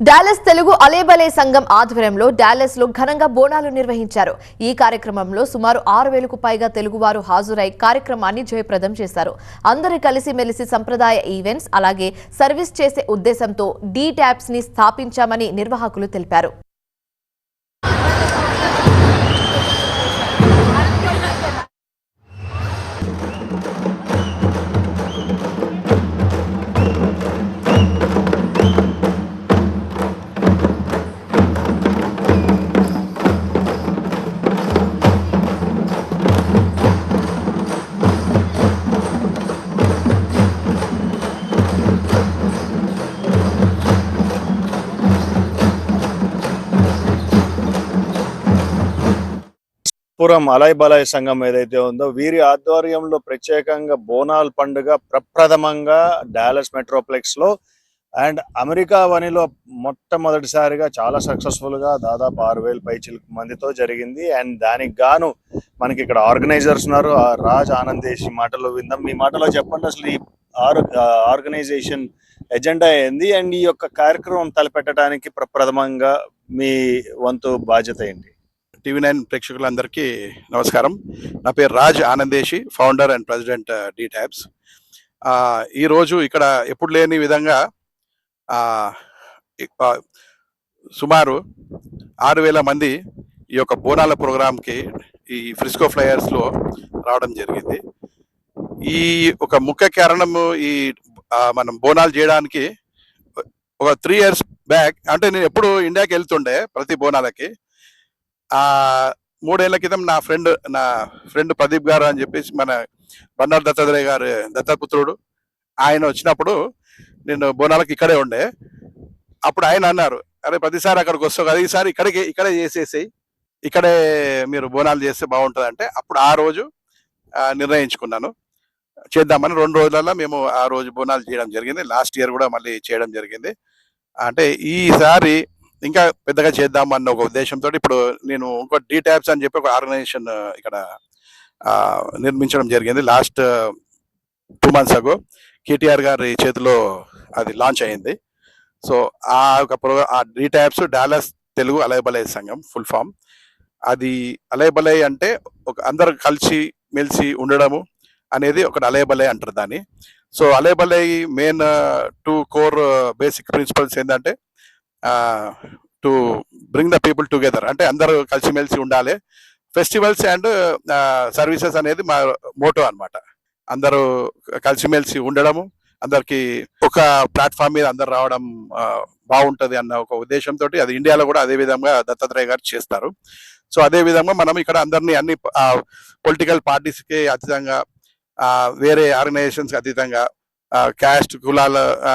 Dallas Telugu అలేబలే సంఘం ఆధ్వర్యంలో డాలస్లో ఘనంగా బోనాలు నిర్వహించారు. ఈ కార్యక్రమంలో సుమారు ఆరు వేలకు పైగా తెలుగువారు హాజరై కార్యక్రమాన్ని జయప్రదం చేశారు. అందరూ కలిసిమెలిసి సంప్రదాయ ఈవెంట్స్ అలాగే సర్వీస్ చేసే ఉద్దేశంతో డీ ట్యాబ్స్ని స్థాపించామని నిర్వాహకులు తెలిపారు. పురం అలయ్ బలయ్ సంఘం ఏదైతే ఉందో వీరి ఆధ్వర్యంలో ప్రత్యేకంగా బోనాల్ పండుగ ప్రప్రథమంగా డాలస్ మెట్రోప్లెక్స్లో అండ్ అమెరికా వనిలో మొట్టమొదటిసారిగా చాలా సక్సెస్ఫుల్గా దాదాపు ఆరు వేల పైచిల మందితో జరిగింది. అండ్ దానికి గాను మనకి ఇక్కడ ఆర్గనైజర్స్ ఉన్నారు. ఆ రాజ్ ఆనందేశి మాటలో విందాం. మీ మాటలో చెప్పండి అసలు ఈ ఆర్ ఆర్గనైజేషన్ ఎజెండా ఏంది? అండ్ ఈ యొక్క కార్యక్రమం తలపెట్టడానికి ప్రప్రథమంగా మీ వంతు బాధ్యత ఏంటి? టీవీ నైన్ ప్రేక్షకులందరికీ నమస్కారం. నా పేరు Raj ఆనందేశి founder and president D tabs ఈరోజు ఇక్కడ ఎప్పుడు లేని విధంగా సుమారు ఆరు వేల మంది ఈ యొక్క బోనాల ప్రోగ్రాంకి ఈ ఫ్రిస్కో ఫ్లయర్స్లో రావడం జరిగింది. ఈ ఒక ముఖ్య కారణము ఈ మనం బోనాలు చేయడానికి ఒక త్రీ ఇయర్స్ బ్యాక్ అంటే నేను ఎప్పుడు ఇండియాకి వెళ్తుండే ప్రతి బోనాలకి మూడేళ్ళ క్రితం నా ఫ్రెండ్ నా ఫ్రెండ్ ప్రదీప్ గారు అని చెప్పేసి మన బండారు దత్తాత్రేయ గారు దత్తపుత్రుడు ఆయన వచ్చినప్పుడు నేను బోనాలకు ఇక్కడే ఉండే. అప్పుడు ఆయన అన్నారు అరే ప్రతిసారి అక్కడికి వస్తావు కదా ఈసారి ఇక్కడికి ఇక్కడే చేసేసేయి. ఇక్కడే మీరు బోనాలు చేస్తే బాగుంటుంది అంటే అప్పుడు ఆ రోజు నిర్ణయించుకున్నాను. చేద్దామని రెండు రోజులలో మేము ఆ రోజు బోనాలు చేయడం జరిగింది. లాస్ట్ ఇయర్ కూడా మళ్ళీ చేయడం జరిగింది. అంటే ఈసారి ఇంకా పెద్దగా చేద్దాం అన్న ఒక ఉద్దేశంతో ఇప్పుడు నేను ఇంకో డీ ట్యాబ్స్ అని చెప్పి ఒక ఆర్గనైజేషన్ ఇక్కడ నిర్మించడం జరిగింది. లాస్ట్ టూ మంత్స్ అగో కేటీఆర్ గారి చేతిలో అది లాంచ్ అయింది. సో ఆ ఒక ప్రోగ్రామ్ ఆ D tabs Dallas Telugu Alai Balai సంఘం ఫుల్ ఫామ్. అది అలయబలయ అంటే ఒక అందరు కలిసి మెలిసి ఉండడము అనేది ఒక అలయబలయ అంటారు దాన్ని. So Alai Balai main two core basic principles ఏంటంటే to bring the people together అంటే అందరూ కలిసిమెలిసి ఉండాలి. ఫెస్టివల్స్ అండ్ సర్వీసెస్ అనేది మా మోటో అన్నమాట. అందరూ కలిసిమెలిసి ఉండడము అందరికి ఒక ప్లాట్ఫామ్ మీద అందరు రావడం బాగుంటుంది బాగుంటది అన్న ఒక ఉద్దేశంతో అది ఇండియాలో కూడా అదే విధంగా దత్తాత్రేయ గారు చేస్తారు. సో అదే విధంగా మనం ఇక్కడ అందరినీ అన్ని పొలిటికల్ పార్టీస్కి అతీతంగా వేరే ఆర్గనైజేషన్స్కి అతీతంగా క్యాస్ట్ కులాల ఆ,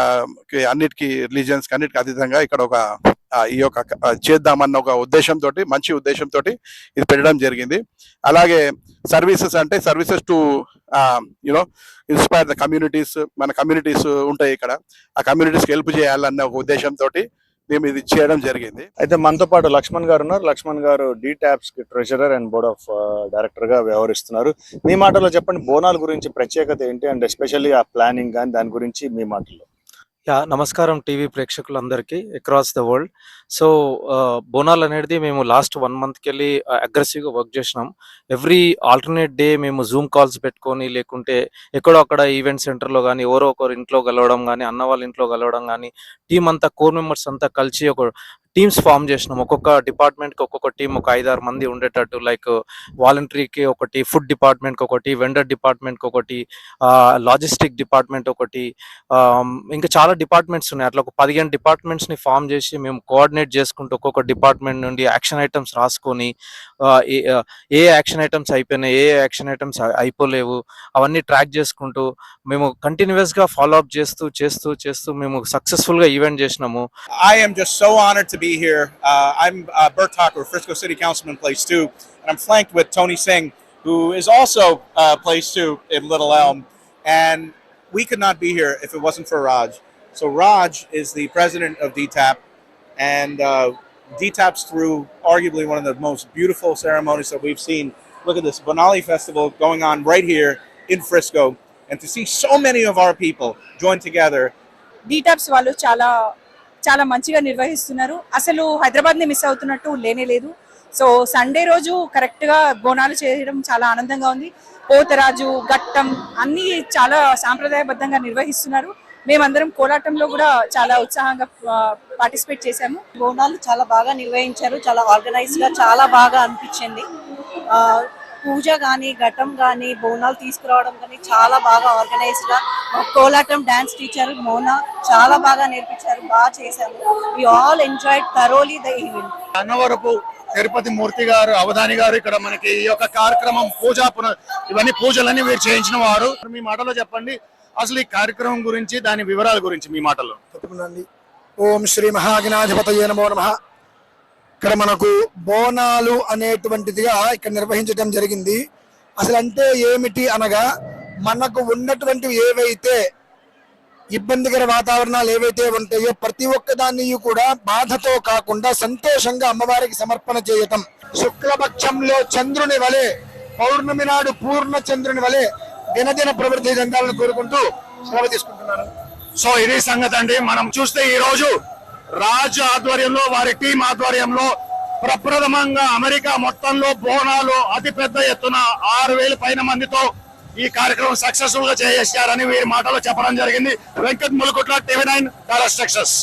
కి అన్నిటికీ రిలీజియన్స్కి అతీతంగా ఇక్కడ ఒక ఈ యొక్క చేద్దామన్న ఒక ఉద్దేశంతో మంచి ఉద్దేశంతో ఇది పెట్టడం జరిగింది. అలాగే సర్వీసెస్ అంటే services to you know inspire the communities మన కమ్యూనిటీస్ ఉంటాయి ఇక్కడ. ఆ కమ్యూనిటీస్కి హెల్ప్ చేయాలన్న ఒక ఉద్దేశంతో మేము ఇది చేయడం జరిగింది. అయితే మనతో పాటు లక్ష్మణ్ గారు ఉన్నారు. లక్ష్మణ్ గారు డి ట్యాప్స్కి ట్రెజరర్ అండ్ బోర్డ్ ఆఫ్ డైరెక్టర్గా వ్యవహరిస్తున్నారు. మీ మాటలో చెప్పండి బోనాల గురించి ప్రత్యేకత ఏంటి? అండ్ ఎస్పెషల్లీ ఆ ప్లానింగ్ కానీ దాని గురించి మీ మాటల్లో. యా నమస్కారం టీవీ ప్రేక్షకులందరికీ across the world so Bonal అనేది మేము లాస్ట్ వన్ మంత్కి వెళ్ళి అగ్రెసివ్గా వర్క్ చేసినాం. ఎవ్రీ ఆల్టర్నేట్ డే మేము జూమ్ కాల్స్ పెట్టుకొని లేకుంటే ఎక్కడో అక్కడ ఈవెంట్ సెంటర్లో కానీ ఎవరో ఒకరు ఇంట్లో కలవడం కానీ అన్న వాళ్ళ ఇంట్లో కలవడం కానీ టీం అంతా కోర్ మెంబర్స్ అంతా కలిసి ఒక టీమ్స్ ఫామ్ చేసినాం. ఒక్కొక్క డిపార్ట్మెంట్కి ఒక్కొక్క టీం ఒక ఐదారు మంది ఉండేటట్టు లైక్ వాలంటరీకి ఒకటి ఫుడ్ డిపార్ట్మెంట్కి ఒకటి వెండర్ డిపార్ట్మెంట్కి ఒకటి లాజిస్టిక్ డిపార్ట్మెంట్ ఒకటి ఇంకా చాలా డిపార్ట్మెంట్స్ ఉన్నాయి. అట్లా ఒక పదిహేను డిపార్ట్మెంట్స్ని ఫామ్ చేసి మేము కోఆర్డినేట్ చేసుకుంటూ ఒక్కొక్క డిపార్ట్మెంట్ నుండి యాక్షన్ ఐటమ్స్ రాసుకొని ఏ- ఏ యాక్షన్ ఐటమ్స్ అయిపోయినాయి ఏ యాక్షన్ ఐటమ్స్ అయిపోలేవు అవన్నీ ట్రాక్ చేసుకుంటూ మేము కంటిన్యూస్గా ఫాలో అప్ చేస్తూ చేస్తూ చేస్తూ మేము సక్సెస్ఫుల్గా ఈవెంట్ చేసినాము. I'm just so so to be here. Uh, I'm uh, Bert Tucker, Frisco City Councilman, place two, and I'm flanked with Tony Singh, who is also uh, place two in Little Elm. And we could not be here if it wasn't for Raj. So Raj is the president of DTAP, and uh, DTAP's through arguably one of the most beautiful ceremonies that we've seen. Look at this Bonali Festival going on right here in Frisco, and to see so many of our people join together డీటాప్స్ వాళ్ళు చాలా చాలా మంచిగా నిర్వహిస్తున్నారు. అసలు హైదరాబాద్ని miss అవుతున్నట్టు లేనే లేదు. సో సండే రోజు కరెక్ట్గా బోనాలు చేయడం చాలా ఆనందంగా ఉంది. పోతరాజు ఘట్టం అన్నీ చాలా సాంప్రదాయబద్ధంగా నిర్వహిస్తున్నారు. మేమందరం కోలాటంలో కూడా చాలా ఉత్సాహంగా పార్టిసిపేట్ చేశాము. బోనాలు చాలా బాగా నిర్వహించారు. చాలా ఆర్గనైజ్గా చాలా బాగా అనిపించింది. పూజ కానీ ఘటం కానీ బోనాలు తీసుకురావడం కానీ చాలా బాగా ఆర్గనైజ్గా మా కోలాటం డాన్స్ టీచర్ మోనా చాలా బాగా నేర్పించారు బాగా చేశారు. We all enjoy thoroughly the event Annavarapu Tirupati Murthy garu Avadhani garu ఇక్కడ మనకి ఈ యొక్క కార్యక్రమం పూజా పున ఇవన్నీ పూజలన్నీ మీరు చేయించిన వారు. మీ మాటలో చెప్పండి అసలు ఈ కార్యక్రమం గురించి దాని వివరాల గురించి మీ చెప్పుకున్నాండి. ఓం శ్రీ మహాగణాధిపతయే నమో నమ. ఇక్కడ మనకు బోనాలు అనేటువంటిదిగా ఇక్కడ నిర్వహించడం జరిగింది. అసలు అంటే ఏమిటి అనగా మనకు ఉన్నటువంటివి ఏవైతే ఇబ్బందికర వాతావరణాలు ఏవైతే ఉంటాయో ప్రతి ఒక్కదాన్ని కూడా బాధతో కాకుండా సంతోషంగా అమ్మవారికి సమర్పణ చేయటం. శుక్లపక్షంలో చంద్రుని వలె పౌర్ణమి నాడు పూర్ణ చంద్రుని వలె దినదిన ప్రవృత్తి చెందాలని కోరుకుంటూ సెలవు తీసుకుంటున్నాను. సో ఇది సంగతి అండి. మనం చూస్తే ఈ రోజు రాజ్ ఆధ్వర్యంలో వారి టీం ఆధ్వర్యంలో ప్రప్రథమంగా అమెరికా మొత్తంలో బోనాలు అతి పెద్ద ఎత్తున ఆరు వేల పైన మందితో ఈ కార్యక్రమం సక్సెస్ఫుల్గా చేశారని వీరి మాటలో చెప్పడం జరిగింది. Venkat Mulukutla TV nine Dallas success